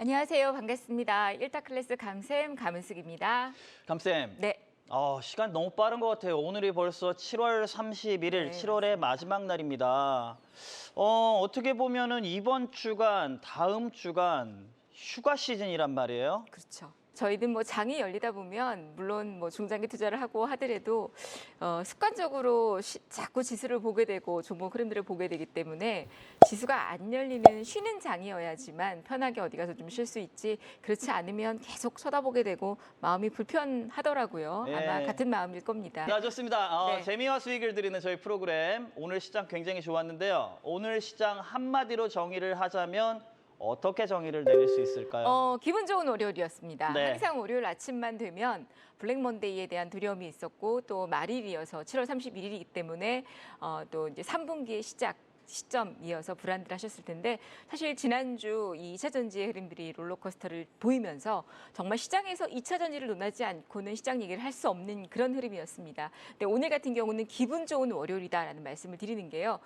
안녕하세요. 반갑습니다. 일타 클래스 감샘 감은숙입니다. 감쌤, 네. 어, 시간 너무 빠른 것 같아요. 오늘이 벌써 7월 31일, 네, 7월의 마지막 날입니다. 어, 어떻게 보면은 이번 주간, 다음 주간 휴가 시즌이란 말이에요. 그렇죠. 저희는 뭐 장이 열리다 보면 물론 뭐 중장기 투자를 하고 하더라도 어, 습관적으로 시- 자꾸 지수를 보게 되고 종목 흐름들을 보게 되기 때문에 지수가 안 열리는 쉬는 장이어야지만 편하게 어디 가서 좀 쉴 수 있지 그렇지 않으면 계속 쳐다보게 되고 마음이 불편하더라고요. 네. 아마 같은 마음일 겁니다. 자, 좋습니다. 어, 네. 재미와 수익을 드리는 저희 프로그램 오늘 시장 굉장히 좋았는데요. 오늘 시장 한마디로 정의를 하자면 어떻게 정의를 내릴 수 있을까요? 어, 기분 좋은 월요일이었습니다. 네. 항상 월요일 아침만 되면 블랙 먼데이에 대한 두려움이 있었고 또 말일이어서 7월 31일이기 때문에 어, 또 이제 3분기의 시작 시점이어서 불안들 하셨을 텐데 사실 지난주 이 2차 전지의 흐름들이 롤러코스터를 보이면서 정말 시장에서 2차 전지를 논하지 않고는 시장 얘기를 할 수 없는 그런 흐름이었습니다. 근데 오늘 같은 경우는 기분 좋은 월요일이다라는 말씀을 드리는 게요.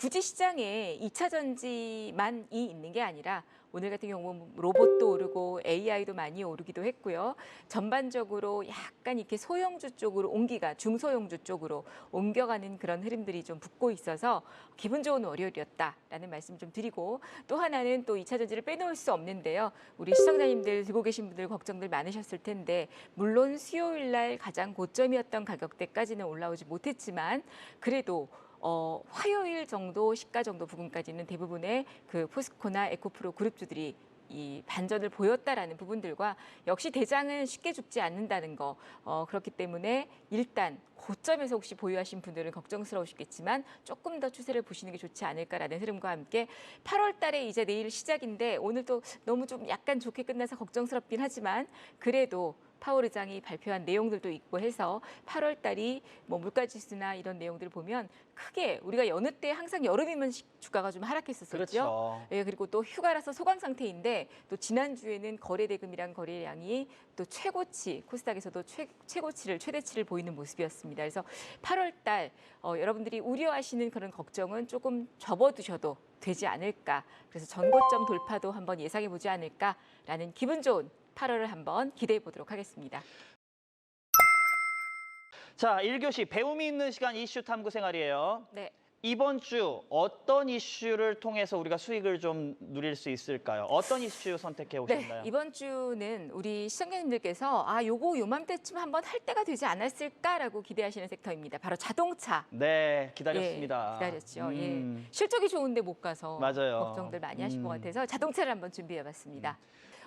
굳이 시장에 2차 전지만이 있는 게 아니라 오늘 같은 경우는 로봇도 오르고 AI도 많이 오르기도 했고요. 전반적으로 약간 이렇게 소형주 쪽으로 옮기가 중소형주 쪽으로 옮겨가는 그런 흐름들이 좀 붙고 있어서 기분 좋은 월요일이었다라는 말씀 좀 드리고 또 하나는 또 2차 전지를 빼놓을 수 없는데요. 우리 시청자님들 들고 계신 분들 걱정들 많으셨을 텐데 물론 수요일 날 가장 고점이었던 가격대까지는 올라오지 못했지만 그래도 어, 화요일 정도 시가 정도 부분까지는 대부분의 그 포스코나 에코프로 그룹주들이 이 반전을 보였다라는 부분들과 역시 대장은 쉽게 죽지 않는다는 거. 어, 그렇기 때문에 일단 고점에서 혹시 보유하신 분들은 걱정스러우시겠지만 조금 더 추세를 보시는 게 좋지 않을까라는 흐름과 함께 8월 달에 이제 내일 시작인데 오늘도 너무 좀 약간 좋게 끝나서 걱정스럽긴 하지만 그래도 파월 의장이 발표한 내용들도 있고 해서 8월 달이 뭐 물가 지수나 이런 내용들을 보면 크게 우리가 여느 때 항상 여름이면 시- 주가가 좀 하락했었었죠. 그렇죠. 예, 그리고 또 휴가라서 소강 상태인데 또 지난주에는 거래 대금이랑 거래량이 또 최고치 코스닥에서도 최, 최고치를 최대치를 보이는 모습이었습니다. 그래서 8월 달 어, 여러분들이 우려하시는 그런 걱정은 조금 접어두셔도 되지 않을까. 그래서 전고점 돌파도 한번 예상해 보지 않을까라는 기분 좋은 8월을 한번 기대해 보도록 하겠습니다. 자, 1교시 배움이 있는 시간 이슈 탐구 생활이에요. 네. 이번 주 어떤 이슈를 통해서 우리가 수익을 좀 누릴 수 있을까요? 어떤 이슈 선택해 네, 오셨나요? 이번 주는 우리 시청자님들께서 아, 요거 요맘때쯤 한번 할 때가 되지 않았을까라고 기대하시는 섹터입니다. 바로 자동차. 네, 기다렸습니다. 예, 기다렸죠. 음, 예. 실적이 좋은데 못 가서 맞아요. 걱정들 많이 하신 것 음. 같아서 자동차를 한번 준비해봤습니다.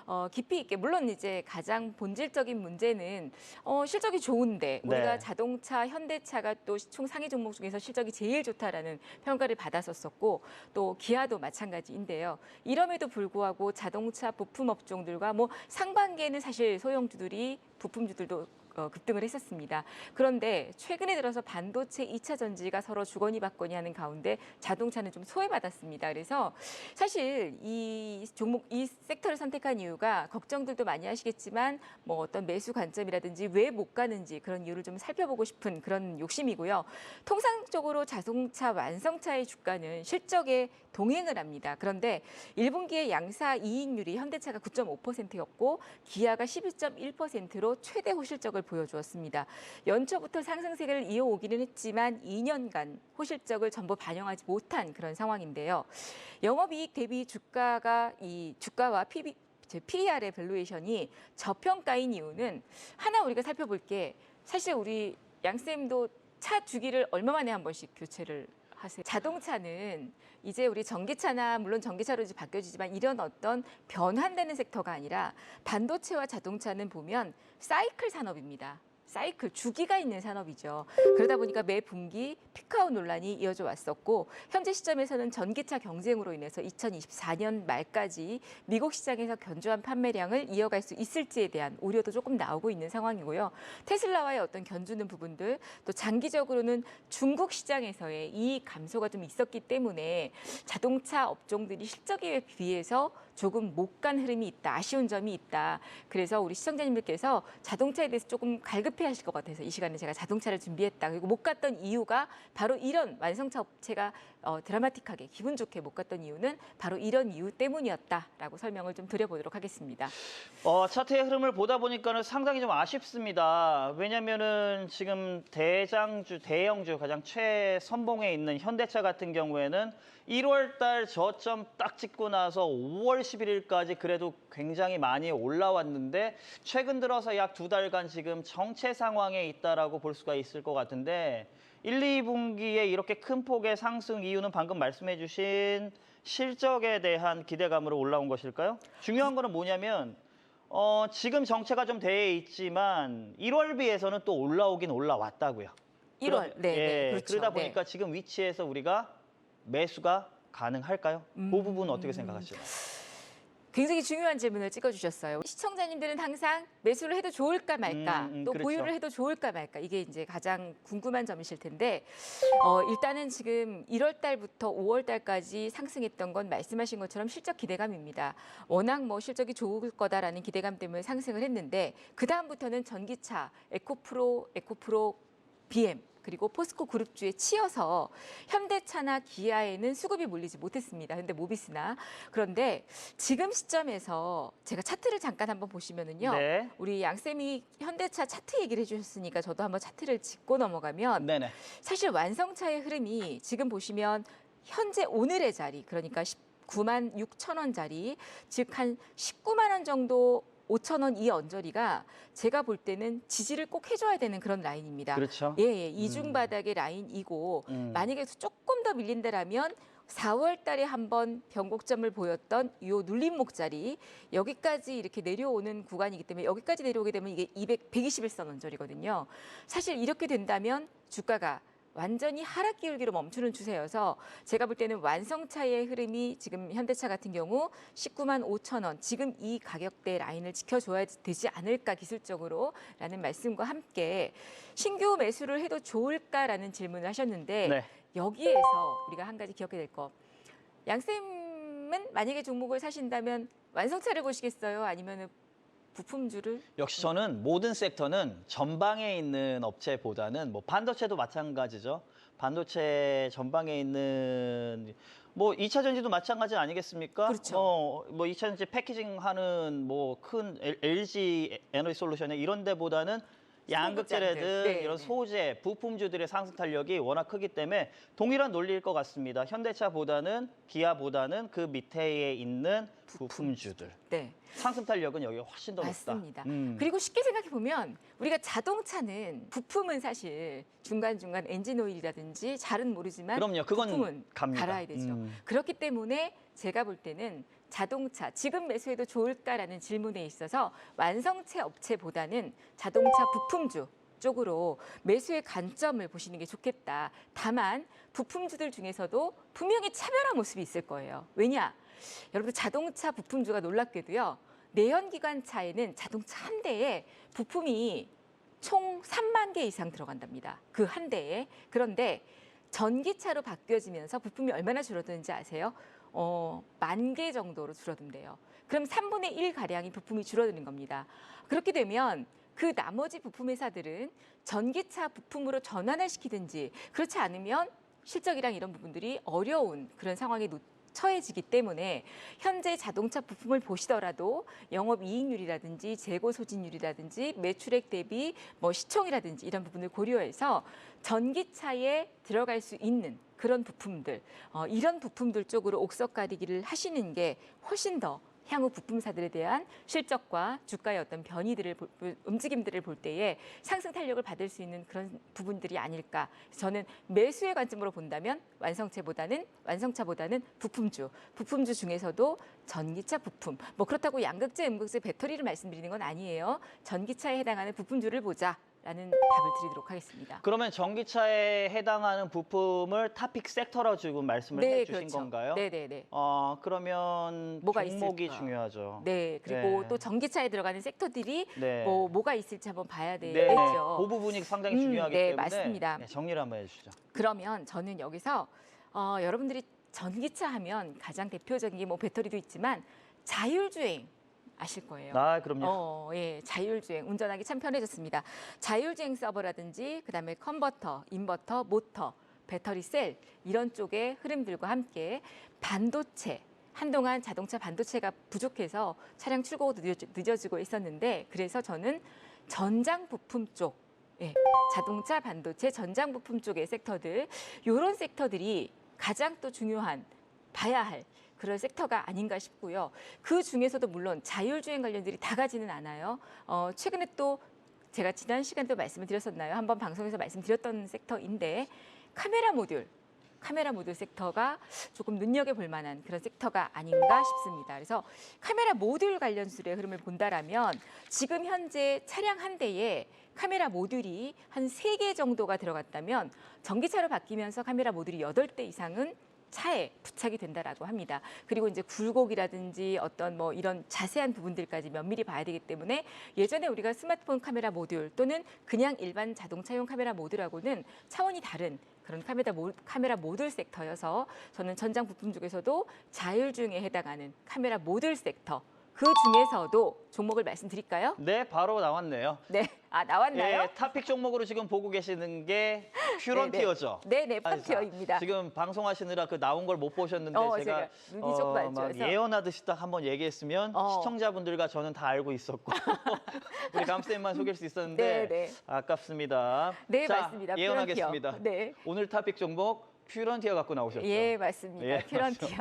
어, 깊이 있게 물론 이제 가장 본질적인 문제는 어, 실적이 좋은데 네. 우리가 자동차, 현대차가 또 시총 상위 종목 중에서 실적이 제일 좋다라는 평가를 받았었었고 또 기아도 마찬가지인데요. 이럼에도 불구하고 자동차 부품 업종들과 뭐 상반기에는 사실 소형주들이 부품주들도 어, 급등을 했었습니다. 그런데 최근에 들어서 반도체 2차 전지가 서로 주거니 받거니 하는 가운데 자동차는 좀 소외받았습니다. 그래서 사실 이 종목 이 섹터를 선택한 이유가 걱정들도 많이 하시겠지만 뭐 어떤 매수 관점이라든지 왜 못 가는지 그런 이유를 좀 살펴보고 싶은 그런 욕심이고요. 통상적으로 자동차 완성차의 주가는 실적에 동행을 합니다. 그런데 1분기의 양사 이익률이 현대차가 9.5%였고 기아가 12.1%로 최대 호실적을 보여주었습니다. 연초부터 상승세를 이어오기는 했지만 2년간 호실적을 전부 반영하지 못한 그런 상황인데요. 영업이익 대비 주가가 이 주가와 PB 제 PER의 밸류에이션이 저평가인 이유는 하나 우리가 살펴볼 게 사실 우리 양쌤도 차 주기를 얼마 만에 한 번씩 교체를 하세요. 자동차는 이제 우리 전기차나 물론 전기차로 이제 바뀌어지지만 이런 어떤 변환되는 섹터가 아니라 반도체와 자동차는 보면 사이클 산업입니다. 사이클 주기가 있는 산업이죠. 그러다 보니까 매 분기 피크아웃 논란이 이어져 왔었고 현재 시점에서는 전기차 경쟁으로 인해서 2024년 말까지 미국 시장에서 견조한 판매량을 이어갈 수 있을지에 대한 우려도 조금 나오고 있는 상황이고요. 테슬라와의 어떤 견주는 부분들 또 장기적으로는 중국 시장에서의 이익 감소가 좀 있었기 때문에 자동차 업종들이 실적에 비해서 조금 못 간 흐름이 있다, 아쉬운 점이 있다. 그래서 우리 시청자님들께서 자동차에 대해서 조금 갈급해 하실 것 같아서 이 시간에 제가 자동차를 준비했다. 그리고 못 갔던 이유가 바로 이런 완성차 업체가 어, 드라마틱하게 기분 좋게 못 갔던 이유는 바로 이런 이유 때문이었다라고 설명을 좀 드려보도록 하겠습니다. 어, 차트의 흐름을 보다 보니까는 상당히 좀 아쉽습니다. 왜냐면은 지금 대장주, 대형주 가장 최선봉에 있는 현대차 같은 경우에는 1월 달 저점 딱 찍고 나서 5월 11일까지 그래도 굉장히 많이 올라왔는데 최근 들어서 약 두 달간 지금 정체 상황에 있다라고 볼 수가 있을 것 같은데 1, 2분기에 이렇게 큰 폭의 상승 이유는 방금 말씀해 주신 실적에 대한 기대감으로 올라온 것일까요? 중요한 거는 뭐냐면 어, 지금 정체가 좀 돼 있지만 1월 비해서는 또 올라오긴 올라왔다고요. 1월, 그러- 네, 예, 네, 그렇죠. 그러다 네. 보니까 지금 위치에서 우리가 매수가 가능할까요? 음. 그 부분 은 어떻게 생각하시나요? 굉장히 중요한 질문을 찍어주셨어요. 시청자님들은 항상 매수를 해도 좋을까 말까, 음, 음, 또 그렇죠. 보유를 해도 좋을까 말까 이게 이제 가장 궁금한 점이실 텐데 어, 일단은 지금 1월 달부터 5월 달까지 상승했던 건 말씀하신 것처럼 실적 기대감입니다. 워낙 뭐 실적이 좋을 거다라는 기대감 때문에 상승을 했는데 그 다음부터는 전기차, 에코프로, 에코프로 BM 그리고 포스코 그룹주에 치여서 현대차나 기아에는 수급이 몰리지 못했습니다. 근데 모비스나 그런데 지금 시점에서 제가 차트를 잠깐 한번 보시면은요. 네. 우리 양쌤이 현대차 차트 얘기를 해주셨으니까 저도 한번 차트를 짚고 넘어가면 네네. 사실 완성차의 흐름이 지금 보시면 현재 오늘의 자리 그러니까 19만 6천 원짜리 즉 한 19만 원 정도 5천 원 이 언저리가 제가 볼 때는 지지를 꼭 해줘야 되는 그런 라인입니다. 그렇죠. 예, 예, 이중 바닥의 라인이고 음. 만약에 조금 더 밀린다라면 4월 달에 한번 변곡점을 보였던 요 눌림목 자리 여기까지 이렇게 내려오는 구간이기 때문에 여기까지 내려오게 되면 이게 200 121선 언저리거든요. 사실 이렇게 된다면 주가가 완전히 하락 기울기로 멈추는 추세여서 제가 볼 때는 완성 차의 흐름이 지금 현대차 같은 경우 19만 5천 원 지금 이 가격대 라인을 지켜줘야 되지 않을까 기술적으로라는 말씀과 함께 신규 매수를 해도 좋을까라는 질문을 하셨는데 네. 여기에서 우리가 한 가지 기억해야 될 거. 양쌤은 만약에 종목을 사신다면 완성차를 보시겠어요? 아니면 부품주를? 역시 저는 모든 섹터는 전방에 있는 업체보다는 뭐 반도체도 마찬가지죠. 반도체 전방에 있는 뭐 2차 전지도 마찬가지 아니겠습니까? 그렇죠. 어, 뭐 2차 전지 패키징 하는 뭐 큰 LG 에너지 솔루션에 이런 데보다는 양극재래든 소극장들. 네, 이런 네. 소재, 부품주들의 상승 탄력이 워낙 크기 때문에 동일한 논리일 것 같습니다. 현대차보다는 기아보다는 그 밑에 있는 부품주들. 네. 상승 탄력은 여기가 훨씬 더 높다. 맞습니다. 음. 그리고 쉽게 생각해 보면 우리가 자동차는 부품은 사실 중간 중간 엔진 오일이라든지 잘은 모르지만 그럼요. 그건 부품은 갑니다. 갈아야 되죠. 음. 그렇기 때문에 제가 볼 때는 자동차 지금 매수해도 좋을까라는 질문에 있어서 완성체 업체보다는 자동차 부품주 쪽으로 매수의 관점을 보시는 게 좋겠다. 다만 부품주들 중에서도 분명히 차별화 모습이 있을 거예요. 왜냐? 여러분 자동차 부품주가 놀랍게도요. 내연기관차에는 자동차 한 대에 부품이 총 3만 개 이상 들어간답니다. 그 한 대에. 그런데 전기차로 바뀌어지면서 부품이 얼마나 줄어드는지 아세요? 어, 만 개 정도로 줄어든대요. 그럼 3분의 1 가량이 부품이 줄어드는 겁니다. 그렇게 되면 그 나머지 부품 회사들은 전기차 부품으로 전환을 시키든지 그렇지 않으면 실적이랑 이런 부분들이 어려운 그런 상황에 놓- 처해지기 때문에 현재 자동차 부품을 보시더라도 영업 이익률이라든지 재고 소진율이라든지 매출액 대비 뭐 시총이라든지 이런 부분을 고려해서 전기차에 들어갈 수 있는 그런 부품들 어, 이런 부품들 쪽으로 옥석 가리기를 하시는 게 훨씬 더 향후 부품사들에 대한 실적과 주가의 어떤 변이들을 움직임들을 볼 때에 상승 탄력을 받을 수 있는 그런 부분들이 아닐까. 저는 매수의 관점으로 본다면 완성체보다는 완성차보다는 부품주, 부품주 중에서도 전기차 부품. 뭐 그렇다고 양극재, 음극재, 배터리를 말씀드리는 건 아니에요. 전기차에 해당하는 부품주를 보자 라는 답을 드리도록 하겠습니다. 그러면 전기차에 해당하는 부품을 타픽 섹터로 지금 말씀을 해주신 건가요? 네, 네, 네. 어 그러면 뭐가 종목이 있을까? 중요하죠. 네, 그리고 네. 또 전기차에 들어가는 섹터들이 네. 뭐 뭐가 있을지 한번 봐야 네, 되겠죠. 그 부분이 상당히 음, 중요하기 네, 때문에 맞습니다. 네, 정리를 한번 해주시죠. 그러면 저는 여기서 어, 여러분들이 전기차 하면 가장 대표적인 게 뭐 배터리도 있지만 자율주행 아실 거예요. 아, 그럼요. 어, 예, 자율주행 운전하기 참 편해졌습니다. 자율주행 서버라든지 그다음에 컨버터, 인버터, 모터, 배터리 셀 이런 쪽의 흐름들과 함께 반도체 한동안 자동차 반도체가 부족해서 차량 출고도 늦어지- 늦어지고 있었는데 그래서 저는 전장 부품 쪽 예, 자동차 반도체 전장 부품 쪽의 섹터들 이런 섹터들이 가장 또 중요한 봐야 할 그런 섹터가 아닌가 싶고요. 그 중에서도 물론 자율주행 관련들이 다 가지는 않아요. 어, 최근에 또 제가 지난 시간도 말씀을 드렸었나요? 한번 방송에서 말씀드렸던 섹터인데 카메라 모듈, 카메라 모듈 섹터가 조금 눈여겨볼 만한 그런 섹터가 아닌가 싶습니다. 그래서 카메라 모듈 관련술의 흐름을 본다라면 지금 현재 차량 한 대에 카메라 모듈이 한 세 개 정도가 들어갔다면 전기차로 바뀌면서 카메라 모듈이 여덟 대 이상은 차에 부착이 된다라고 합니다. 그리고 이제 굴곡이라든지 어떤 뭐 이런 자세한 부분들까지 면밀히 봐야 되기 때문에 예전에 우리가 스마트폰 카메라 모듈 또는 그냥 일반 자동차용 카메라 모듈하고는 차원이 다른 그런 카메라, 모, 카메라 모듈 섹터여서 저는 전장 부품 쪽에서도 자율주행에 해당하는 카메라 모듈 섹터 그 중에서도 종목을 말씀드릴까요? 네, 바로 나왔네요. 네, 아 나왔나요? 예, 타픽 종목으로 지금 보고 계시는 게 퓨런티어죠. 네, 네, 아, 퓨런티어입니다. 지금 방송하시느라 그 나온 걸 못 보셨는데 어, 제가, 눈이 조금 안막 좋아서. 예언하듯이 딱 한번 얘기했으면 어. 시청자분들과 저는 다 알고 있었고 우리 감쌤만 속일 수 있었는데 네, 네. 아깝습니다. 네, 자, 맞습니다. 예언하겠습니다. 네. 오늘 타픽 종목 퓨런티어 갖고 나오셨죠? 예, 맞습니다. 예, 퓨런티어.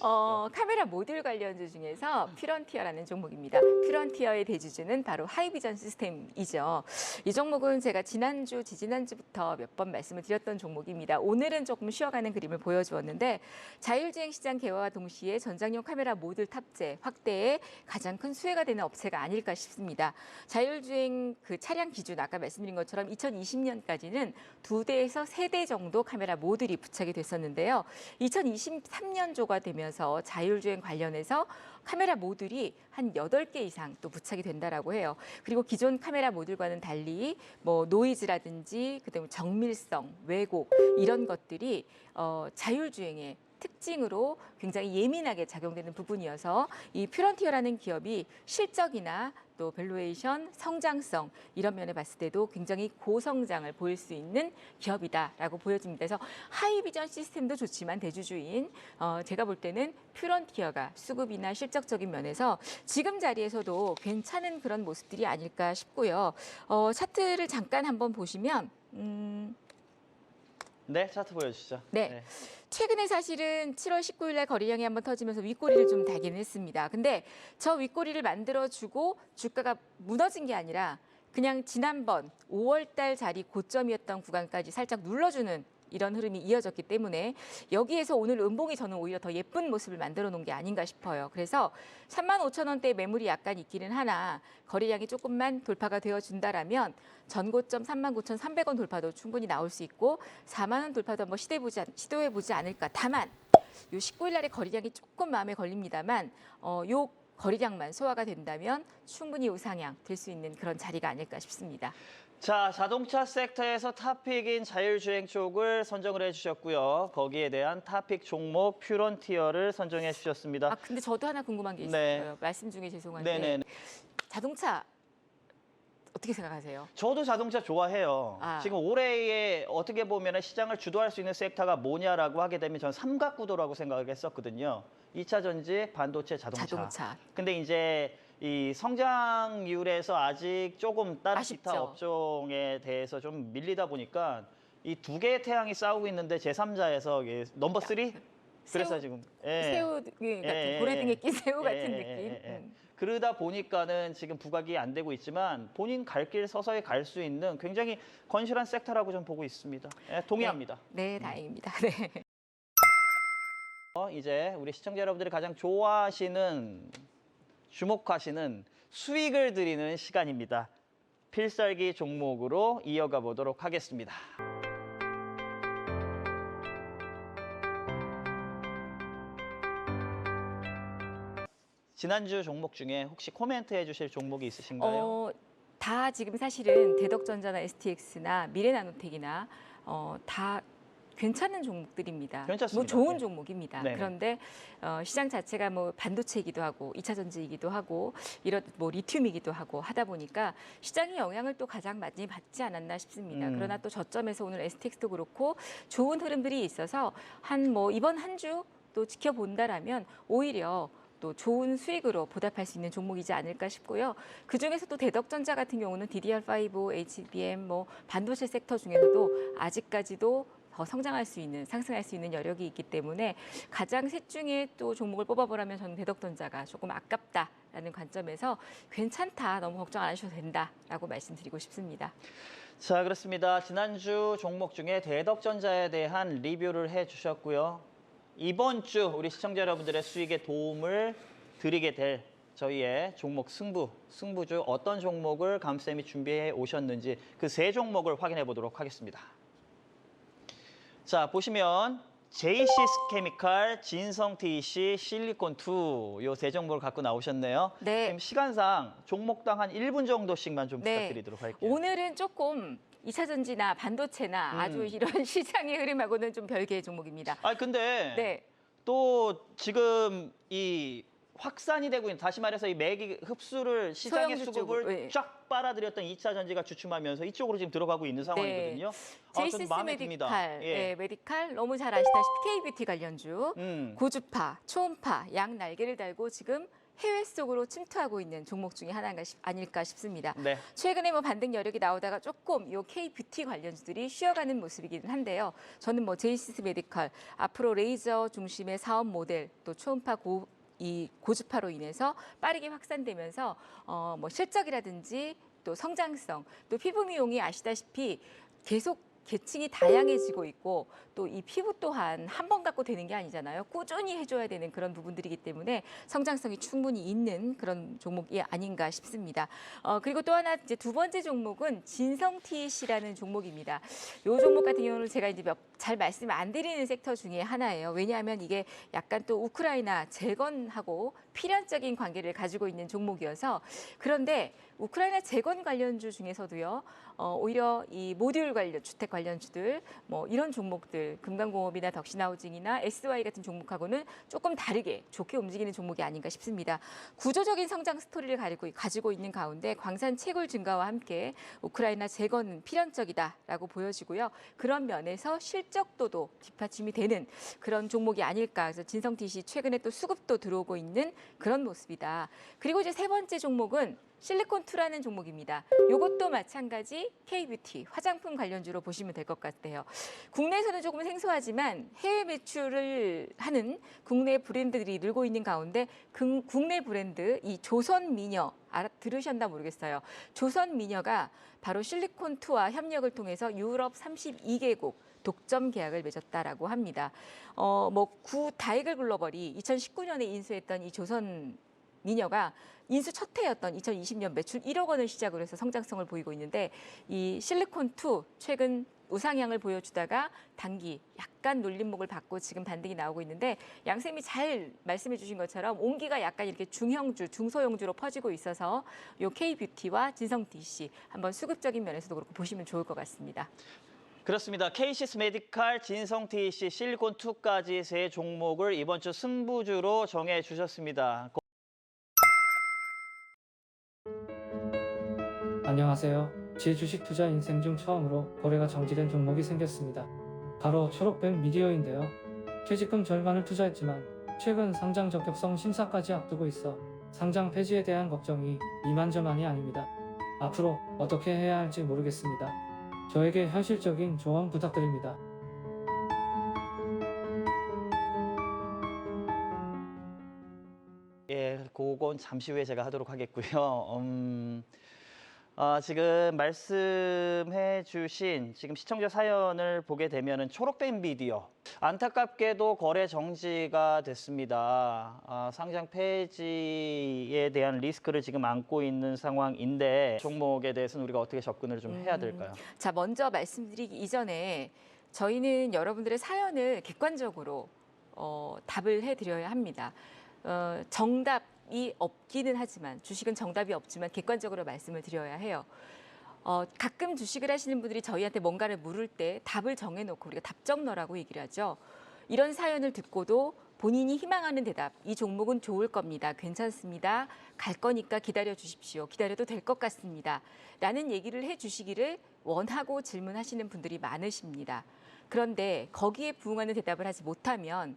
어, 카메라 모듈 관련주 중에서 퓨런티어라는 종목입니다. 퓨런티어의 대주주는 바로 하이비전 시스템이죠. 이 종목은 제가 지난주, 지지난주부터 몇 번 말씀을 드렸던 종목입니다. 오늘은 조금 쉬어가는 그림을 보여주었는데 자율주행 시장 개화와 동시에 전장용 카메라 모듈 탑재 확대에 가장 큰 수혜가 되는 업체가 아닐까 싶습니다. 자율주행 그 차량 기준 아까 말씀드린 것처럼 2020년까지는 두 대에서 세 대 정도 카메라 모듈 이 부착이 됐었는데요. 2023년조가 되면서 자율주행 관련해서 카메라 모듈이 한 여덟 개 이상 또 부착이 된다라고 해요. 그리고 기존 카메라 모듈과는 달리 뭐 노이즈라든지 그다음에 정밀성, 왜곡 이런 것들이 어, 자율주행의 특징으로 굉장히 예민하게 작용되는 부분이어서 이 퓨런티어라는 기업이 실적이나 또 밸류에이션, 성장성 이런 면에 봤을 때도 굉장히 고성장을 보일 수 있는 기업이다라고 보여집니다. 그래서 하이비전 시스템도 좋지만 대주주인 어, 제가 볼 때는 퓨런티어가 수급이나 실적적인 면에서 지금 자리에서도 괜찮은 그런 모습들이 아닐까 싶고요. 어, 차트를 잠깐 한번 보시면 음, 네, 차트 보여주시죠. 네. 최근에 사실은 7월 19일 날 거래량이 한번 터지면서 윗꼬리를 좀 달기는 했습니다. 근데 저 윗꼬리를 만들어주고 주가가 무너진 게 아니라 그냥 지난번 5월 달 자리 고점이었던 구간까지 살짝 눌러주는 이런 흐름이 이어졌기 때문에 여기에서 오늘 음봉이 저는 오히려 더 예쁜 모습을 만들어 놓은 게 아닌가 싶어요. 그래서 3만 5천 원대 매물이 약간 있기는 하나 거래량이 조금만 돌파가 되어 준다라면 전고점 3만 9천 3백원 돌파도 충분히 나올 수 있고 4만 원 돌파도 한번 시도해 보지 시도해 보지 않을까. 다만 요 19일 날의 거래량이 조금 마음에 걸립니다만 어, 요 거래량만 소화가 된다면 충분히 우상향 될 수 있는 그런 자리가 아닐까 싶습니다. 자, 자동차 섹터에서 탑픽인 자율주행 쪽을 선정을 해주셨고요. 거기에 대한 탑픽 종목 퓨런티어를 선정해 주셨습니다. 아 근데 저도 하나 궁금한 게 네. 있어요. 말씀 중에 죄송한데 네네. 자동차 어떻게 생각하세요? 저도 자동차 좋아해요. 아. 지금 올해에 어떻게 보면 시장을 주도할 수 있는 섹터가 뭐냐라고 하게 되면 저는 삼각구도라고 생각을 했었거든요. 2차 전지, 반도체, 자동차. 자동차. 근데 이제 이 성장률에서 아직 조금 다른 아쉽죠. 기타 업종에 대해서 좀 밀리다 보니까 이 두 개의 태양이 싸우고 있는데 제3자에서 넘버 쓰리 그래서 새우- 지금 예. 새우 같은 예, 예, 고래 등에 예. 낀 새우 같은 예, 예, 느낌. 예, 예. 음. 그러다 보니까는 지금 부각이 안 되고 있지만 본인 갈 길 서서히 갈 수 있는 굉장히 건실한 섹터라고 좀 보고 있습니다. 예, 동의합니다. 네, 다행입니다. 네. 어, 이제 우리 시청자 여러분들이 가장 좋아하시는 주목하시는 수익을 드리는 시간입니다. 필살기 종목으로 이어가 보도록 하겠습니다. 지난주 종목 중에 혹시 코멘트 해 주실 종목이 있으신가요? 어, 다 지금 사실은 대덕전자나 STX나 미래나노텍이나 어, 다 괜찮은 종목들입니다. 괜찮습니다. 뭐 좋은 네. 종목입니다. 네네. 그런데 어, 시장 자체가 뭐 반도체이기도 하고 2차 전지이기도 하고 이런 뭐 리튬이기도 하고 하다 보니까 시장의 영향을 또 가장 많이 받지 않았나 싶습니다. 음. 그러나 또 저점에서 오늘 STX도 그렇고 좋은 흐름들이 있어서 한 뭐 이번 한 주 또 지켜본다라면 오히려 또 좋은 수익으로 보답할 수 있는 종목이지 않을까 싶고요. 그 중에서 또 대덕전자 같은 경우는 DDR5, HBM, 뭐 반도체 섹터 중에서도 아직까지도 더 성장할 수 있는, 상승할 수 있는 여력이 있기 때문에 가장 셋 중에 또 종목을 뽑아보라면 저는 대덕전자가 조금 아깝다 라는 관점에서 괜찮다, 너무 걱정 안 하셔도 된다 라고 말씀드리고 싶습니다. 자, 그렇습니다. 지난주 종목 중에 대덕전자에 대한 리뷰를 해주셨고요. 이번 주 우리 시청자 여러분들의 수익에 도움을 드리게 될 저희의 종목 승부, 승부주 어떤 종목을 감쌤이 준비해 오셨는지 그 세 종목을 확인해 보도록 하겠습니다. 자, 보시면 JC 스케미칼, 진성 TC, 실리콘 2 요세 종목을 갖고 나오셨네요. 네. 지금 시간상 종목당 한 1분 정도씩만 좀 네. 부탁드리도록 할게요. 오늘은 조금 2차 전지나 반도체나 음. 아주 이런 시장의 흐름하고는 좀 별개의 종목입니다. 아 근데 네. 또 지금 이 확산이 되고 있는 다시 말해서 이 매기 흡수를 시장의 수급을 네. 쫙 빨아들였던 2차 전지가 주춤하면서 이쪽으로 지금 들어가고 있는 상황이거든요. 아, 저는 마음에 듭니다. 메디칼, 예. 네, 메디칼 너무 잘 아시다시피 K뷰티 관련주 음. 고주파, 초음파, 양 날개를 달고 지금 해외 속으로 침투하고 있는 종목 중에 하나가 싶- 아닐까 싶습니다. 네. 최근에 뭐 반등 여력이 나오다가 조금 요 K 뷰티 관련주들이 쉬어가는 모습이기는 한데요. 저는 뭐 제이시스 메디컬 앞으로 레이저 중심의 사업 모델 또 초음파 고 이 고주파로 인해서 빠르게 확산되면서 어 뭐 실적이라든지 또 성장성 또 피부 미용이 아시다시피 계속 계층이 다양해지고 있고 또 이 피부 또한 한 번 갖고 되는 게 아니잖아요. 꾸준히 해줘야 되는 그런 부분들이기 때문에 성장성이 충분히 있는 그런 종목이 아닌가 싶습니다. 어, 그리고 또 하나 이제 두 번째 종목은 진성 TC라는 종목입니다. 이 종목 같은 경우는 제가 이제 몇, 잘 말씀 안 드리는 섹터 중에 하나예요. 왜냐하면 이게 약간 또 우크라이나 재건하고 필연적인 관계를 가지고 있는 종목이어서 그런데 우크라이나 재건 관련주 중에서도요. 어, 오히려 이 모듈 관련 주택 관련주들 뭐 이런 종목들 금강공업이나 덕신하우징이나 SY 같은 종목하고는 조금 다르게 좋게 움직이는 종목이 아닌가 싶습니다. 구조적인 성장 스토리를 가지고, 가지고 있는 가운데 광산 채굴 증가와 함께 우크라이나 재건은 필연적이다라고 보여지고요. 그런 면에서 실적도도 뒷받침이 되는 그런 종목이 아닐까. 그래서 진성TC 최근에 또 수급도 들어오고 있는 그런 모습이다. 그리고 이제 세 번째 종목은 실리콘2라는 종목입니다. 이것도 마찬가지 K뷰티 화장품 관련주로 보시면 될 것 같아요. 국내에서는 조금 생소하지만 해외 매출을 하는 국내 브랜드들이 늘고 있는 가운데 국- 국내 브랜드 이 조선 미녀 알아 들으셨나 모르겠어요. 조선 미녀가 바로 실리콘2와 협력을 통해서 유럽 32개국 독점 계약을 맺었다라고 합니다. 어, 뭐 구 다이글 글로벌이 2019년에 인수했던 이 조선 미녀가 인수 첫 해였던 2020년 매출 1억 원을 시작으로 해서 성장성을 보이고 있는데 이 실리콘2 최근 우상향을 보여주다가 단기 약간 눌림목을 받고 지금 반등이 나오고 있는데 양쌤이 잘 말씀해 주신 것처럼 온기가 약간 이렇게 중형주, 중소형주로 퍼지고 있어서 요 K뷰티와 진성 DC 한번 수급적인 면에서도 그렇고 보시면 좋을 것 같습니다. 그렇습니다. 케이시스 메디칼, 진성 TC, 실리콘2까지 세 종목을 이번 주 승부주로 정해 주셨습니다. 안녕하세요. 제 주식 투자 인생 중 처음으로 거래가 정지된 종목이 생겼습니다. 바로 초록뱀 미디어인데요. 퇴직금 절반을 투자했지만 최근 상장 적격성 심사까지 앞두고 있어 상장 폐지에 대한 걱정이 이만저만이 아닙니다. 앞으로 어떻게 해야 할지 모르겠습니다. 저에게 현실적인 조언 부탁드립니다. 예, 그건 잠시 후에 제가 하도록 하겠고요. 음, 아, 지금 말씀해 주신 지금 시청자 사연을 보게 되면 은 초록뱀 비디오 안타깝게도 거래 정지가 됐습니다. 아, 상장 폐지에 대한 리스크를 지금 안고 있는 상황인데 종목에 대해서는 우리가 어떻게 접근을 좀 해야 음. 될까요? 자, 먼저 말씀드리기 이전에 저희는 여러분들의 사연을 객관적으로 어, 답을 해드려야 합니다. 어, 정답 이 없기는 하지만 주식은 정답이 없지만 객관적으로 말씀을 드려야 해요. 어, 가끔 주식을 하시는 분들이 저희한테 뭔가를 물을 때 답을 정해놓고 우리가 답정너라고 얘기를 하죠. 이런 사연을 듣고도 본인이 희망하는 대답, 이 종목은 좋을 겁니다. 괜찮습니다. 갈 거니까 기다려 주십시오. 기다려도 될 것 같습니다. 라는 얘기를 해 주시기를 원하고 질문하시는 분들이 많으십니다. 그런데 거기에 부응하는 대답을 하지 못하면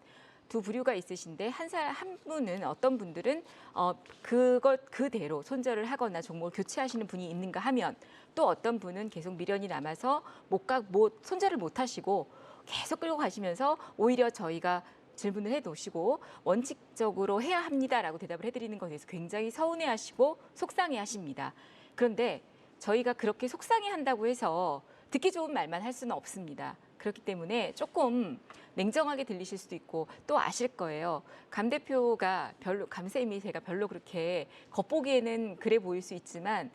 두 부류가 있으신데 한 사람 한 분은 어떤 분들은 어 그것 그대로 손절을 하거나 종목을 교체하시는 분이 있는가 하면 또 어떤 분은 계속 미련이 남아서 못가못 손절을 못 하시고 계속 끌고 가시면서 오히려 저희가 질문을 해 놓으시고 원칙적으로 해야 합니다라고 대답을 해드리는 것에 대해서 굉장히 서운해하시고 속상해하십니다. 그런데 저희가 그렇게 속상해한다고 해서 듣기 좋은 말만 할 수는 없습니다. 그렇기 때문에 조금 냉정하게 들리실 수도 있고 또 아실 거예요. 감 대표가 별로 감쌤이 제가 별로 그렇게 겉보기에는 그래 보일 수 있지만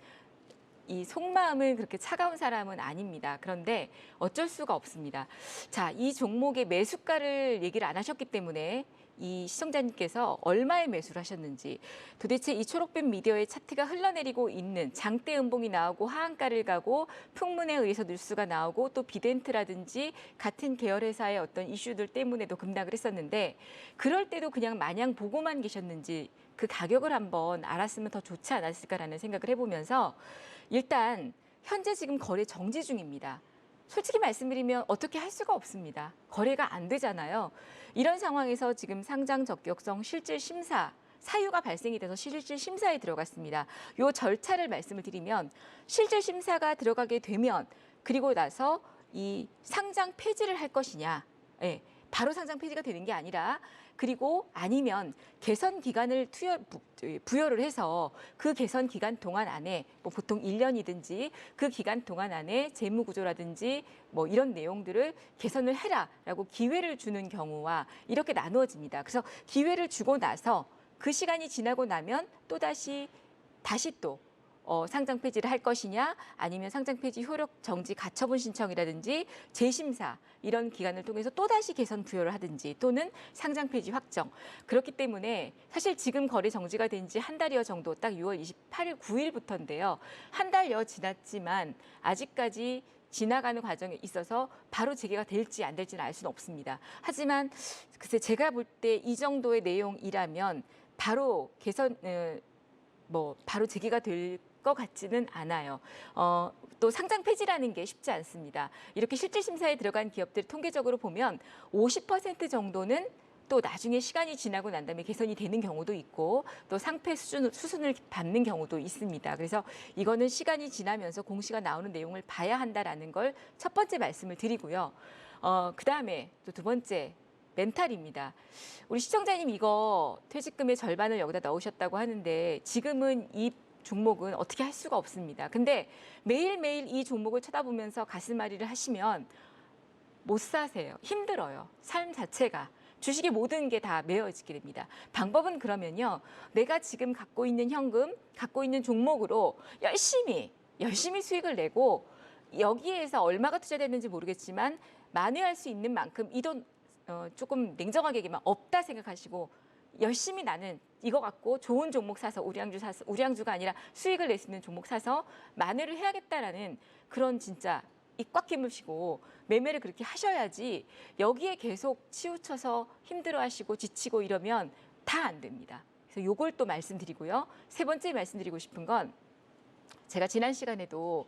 이 속마음은 그렇게 차가운 사람은 아닙니다. 그런데 어쩔 수가 없습니다. 자, 이 종목의 매수가를 얘기를 안 하셨기 때문에 이 시청자님께서 얼마에 매수를 하셨는지 도대체 이 초록빛 미디어의 차트가 흘러내리고 있는 장대 음봉이 나오고 하한가를 가고 풍문에 의해서 뉴스가 나오고 또 비덴트라든지 같은 계열 회사의 어떤 이슈들 때문에도 급락을 했었는데 그럴 때도 그냥 마냥 보고만 계셨는지 그 가격을 한번 알았으면 더 좋지 않았을까라는 생각을 해보면서 일단 현재 지금 거래 정지 중입니다. 솔직히 말씀드리면 어떻게 할 수가 없습니다. 거래가 안 되잖아요. 이런 상황에서 지금 상장 적격성 실질 심사 사유가 발생이 돼서 실질 심사에 들어갔습니다. 요 절차를 말씀을 드리면 실질 심사가 들어가게 되면 그리고 나서 이 상장 폐지를 할 것이냐, 예, 바로 상장 폐지가 되는 게 아니라 그리고 아니면 개선 기간을 투여, 부- 부여를 해서 그 개선 기간 동안 안에 뭐 보통 1년이든지 그 기간 동안 안에 재무 구조라든지 뭐 이런 내용들을 개선을 해라라고 기회를 주는 경우와 이렇게 나누어집니다. 그래서 기회를 주고 나서 그 시간이 지나고 나면 또 다시 다시 또 어, 상장 폐지를 할 것이냐 아니면 상장 폐지 효력 정지 가처분 신청이라든지 재심사 이런 기간을 통해서 또다시 개선 부여를 하든지 또는 상장 폐지 확정 그렇기 때문에 사실 지금 거래 정지가 된 지 한 달여 정도 딱 6월 28일 9일부터인데요 한 달여 지났지만 아직까지 지나가는 과정에 있어서 바로 재개가 될지 안 될지는 알 수는 없습니다. 하지만 글쎄 제가 볼 때 이 정도의 내용이라면 바로 개선 어, 뭐 바로 재개가 될 것 같지는 않아요. 어, 또 상장 폐지라는 게 쉽지 않습니다. 이렇게 실질 심사에 들어간 기업들 통계적으로 보면 50% 정도는 또 나중에 시간이 지나고 난 다음에 개선이 되는 경우도 있고 또 상패 수준, 수순을 받는 경우도 있습니다. 그래서 이거는 시간이 지나면서 공시가 나오는 내용을 봐야 한다라는 걸 첫 번째 말씀을 드리고요. 어, 그 다음에 또 두 번째 멘탈입니다. 우리 시청자님 이거 퇴직금의 절반을 여기다 넣으셨다고 하는데 지금은 이 종목은 어떻게 할 수가 없습니다. 근데 매일매일 이 종목을 쳐다보면서 가슴앓이를 하시면 못 사세요. 힘들어요. 삶 자체가. 주식의 모든 게다 메어지게 됩니다. 방법은 그러면요. 내가 지금 갖고 있는 현금, 갖고 있는 종목으로 열심히, 열심히 수익을 내고 여기에서 얼마가 투자됐는지 모르겠지만 만회할 수 있는 만큼 이돈 어, 조금 냉정하게 얘기하면 없다 생각하시고 열심히 나는 이거 갖고 좋은 종목 사서 우량주 사서 우량주가 아니라 수익을 낼 수 있는 종목 사서 만회를 해야겠다라는 그런 진짜 입꽉 깨무시고 매매를 그렇게 하셔야지 여기에 계속 치우쳐서 힘들어하시고 지치고 이러면 다 안 됩니다. 그래서 요걸 또 말씀드리고요. 세 번째 말씀드리고 싶은 건 제가 지난 시간에도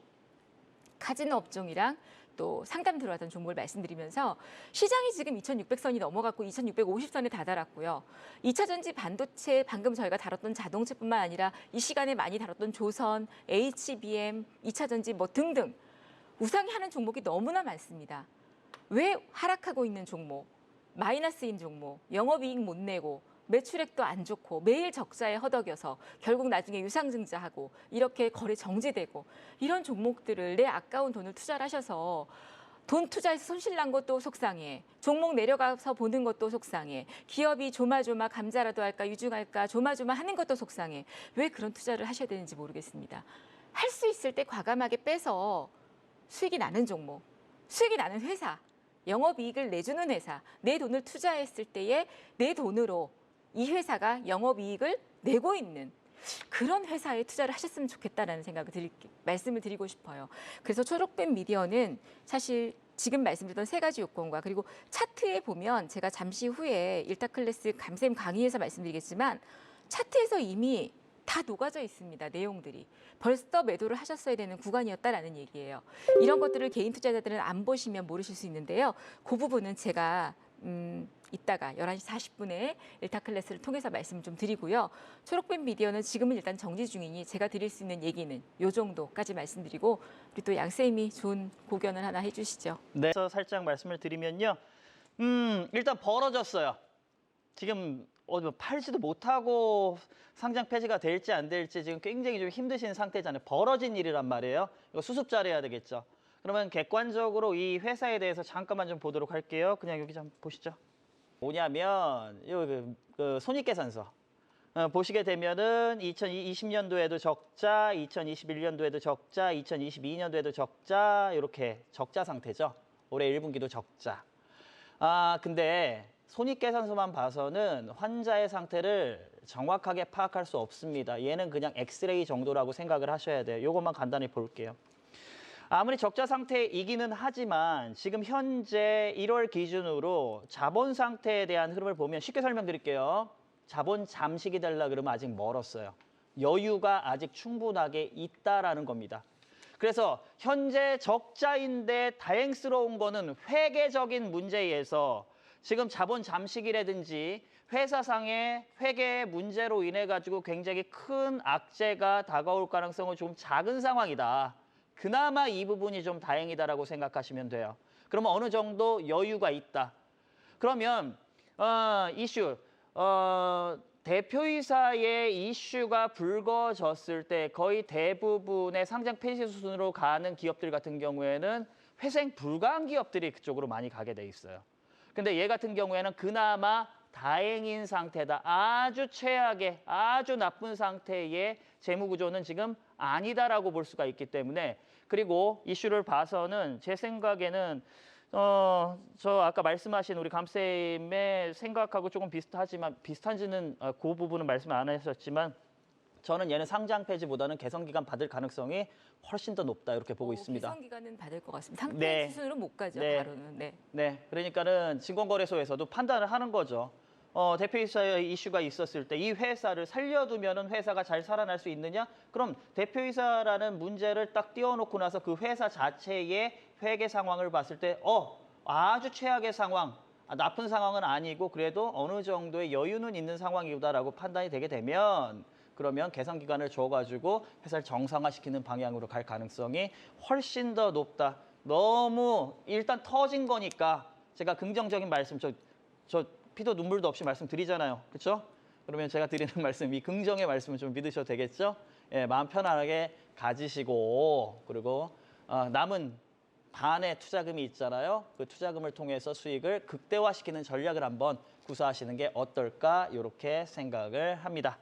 카지노 업종이랑 또 상담 들어왔던 종목을 말씀드리면서 시장이 지금 2,600선이 넘어갔고 2,650선에 다다랐고요. 2차 전지 반도체 방금 저희가 다뤘던 자동차뿐만 아니라 이 시간에 많이 다뤘던 조선, HBM, 2차 전지 뭐 등등 우상이 하는 종목이 너무나 많습니다. 왜 하락하고 있는 종목, 마이너스인 종목, 영업이익 못 내고 매출액도 안 좋고 매일 적자에 허덕여서 결국 나중에 유상증자하고 이렇게 거래 정지되고 이런 종목들을 내 아까운 돈을 투자를 하셔서 돈 투자해서 손실 난 것도 속상해. 종목 내려가서 보는 것도 속상해. 기업이 조마조마 감자라도 할까 유중할까 조마조마 하는 것도 속상해. 왜 그런 투자를 하셔야 되는지 모르겠습니다. 할 수 있을 때 과감하게 빼서 수익이 나는 종목, 수익이 나는 회사, 영업이익을 내주는 회사, 내 돈을 투자했을 때에 내 돈으로 이 회사가 영업이익을 내고 있는 그런 회사에 투자를 하셨으면 좋겠다라는 생각을 드릴, 말씀을 드리고 싶어요. 그래서 초록뱀 미디어는 사실 지금 말씀드렸던 세 가지 요건과 그리고 차트에 보면 제가 잠시 후에 일타 클래스 감샘 강의에서 말씀드리겠지만 차트에서 이미 다 녹아져 있습니다. 내용들이 벌써 매도를 하셨어야 되는 구간이었다라는 얘기예요. 이런 것들을 개인 투자자들은 안 보시면 모르실 수 있는데요. 그 부분은 제가 음, 이따가 11시 40분에 일타 클래스를 통해서 말씀 좀 드리고요. 초록뱀 미디어는 지금은 일단 정지 중이니 제가 드릴 수 있는 얘기는 요 정도까지 말씀드리고 우리 또 양쌤이 좋은 고견을 하나 해주시죠. 네. 그래서 살짝 말씀을 드리면요. 음, 일단 벌어졌어요. 지금 뭐 팔지도 못하고 상장 폐지가 될지 안 될지 지금 굉장히 좀 힘드신 상태잖아요. 벌어진 일이란 말이에요. 이거 수습 잘해야 되겠죠. 그러면 객관적으로 이 회사에 대해서 잠깐만 좀 보도록 할게요. 그냥 여기 좀 보시죠. 뭐냐면 여기 그, 그 손익계산서 어, 보시게 되면은 2020년도에도 적자, 2021년도에도 적자, 2022년도에도 적자 이렇게 적자 상태죠. 올해 1분기도 적자. 아 근데 손익계산서만 봐서는 환자의 상태를 정확하게 파악할 수 없습니다. 얘는 그냥 엑스레이 정도라고 생각을 하셔야 돼요. 이것만 간단히 볼게요. 아무리 적자 상태이기는 하지만 지금 현재 1월 기준으로 자본 상태에 대한 흐름을 보면 쉽게 설명드릴게요. 자본 잠식이 되려 그러면 아직 멀었어요. 여유가 아직 충분하게 있다라는 겁니다. 그래서 현재 적자인데 다행스러운 거는 회계적인 문제에서 지금 자본 잠식이라든지 회사상의 회계 문제로 인해 가지고 굉장히 큰 악재가 다가올 가능성은 좀 작은 상황이다. 그나마 이 부분이 좀 다행이다라고 생각하시면 돼요. 그러면 어느 정도 여유가 있다. 그러면 어, 이슈 어, 대표이사의 이슈가 불거졌을 때 거의 대부분의 상장 폐지 수순으로 가는 기업들 같은 경우에는 회생 불가한 기업들이 그쪽으로 많이 가게 돼 있어요. 근데 얘 같은 경우에는 그나마 다행인 상태다. 아주 최악의 아주 나쁜 상태의 재무 구조는 지금 아니다라고 볼 수가 있기 때문에 그리고 이슈를 봐서는 제 생각에는 어, 저 아까 말씀하신 우리 감쌤의 생각하고 조금 비슷하지만 비슷한지는 어, 그 부분은 말씀 안 하셨지만 저는 얘는 상장 폐지보다는 개선 기간 받을 가능성이 훨씬 더 높다 이렇게 보고 있습니다. 개선 기간은 받을 것 같습니다. 상태 네. 수순으로 못 가죠. 네. 바로는. 네. 네, 그러니까는 증권거래소에서도 판단을 하는 거죠. 어, 대표이사의 이슈가 있었을 때 이 회사를 살려두면은 회사가 잘 살아날 수 있느냐? 그럼 대표이사라는 문제를 딱 띄워놓고 나서 그 회사 자체의 회계 상황을 봤을 때, 어, 아주 최악의 상황, 아, 나쁜 상황은 아니고 그래도 어느 정도의 여유는 있는 상황이다라고 판단이 되게 되면 그러면 개선 기간을 줘가지고 회사를 정상화시키는 방향으로 갈 가능성이 훨씬 더 높다. 너무 일단 터진 거니까 제가 긍정적인 말씀 저, 저 피도 눈물도 없이 말씀드리잖아요. 그렇죠? 그러면 제가 드리는 말씀, 이 긍정의 말씀을 좀 믿으셔도 되겠죠? 예, 마음 편안하게 가지시고 그리고 어, 남은 반의 투자금이 있잖아요. 그 투자금을 통해서 수익을 극대화시키는 전략을 한번 구사하시는 게 어떨까 이렇게 생각을 합니다.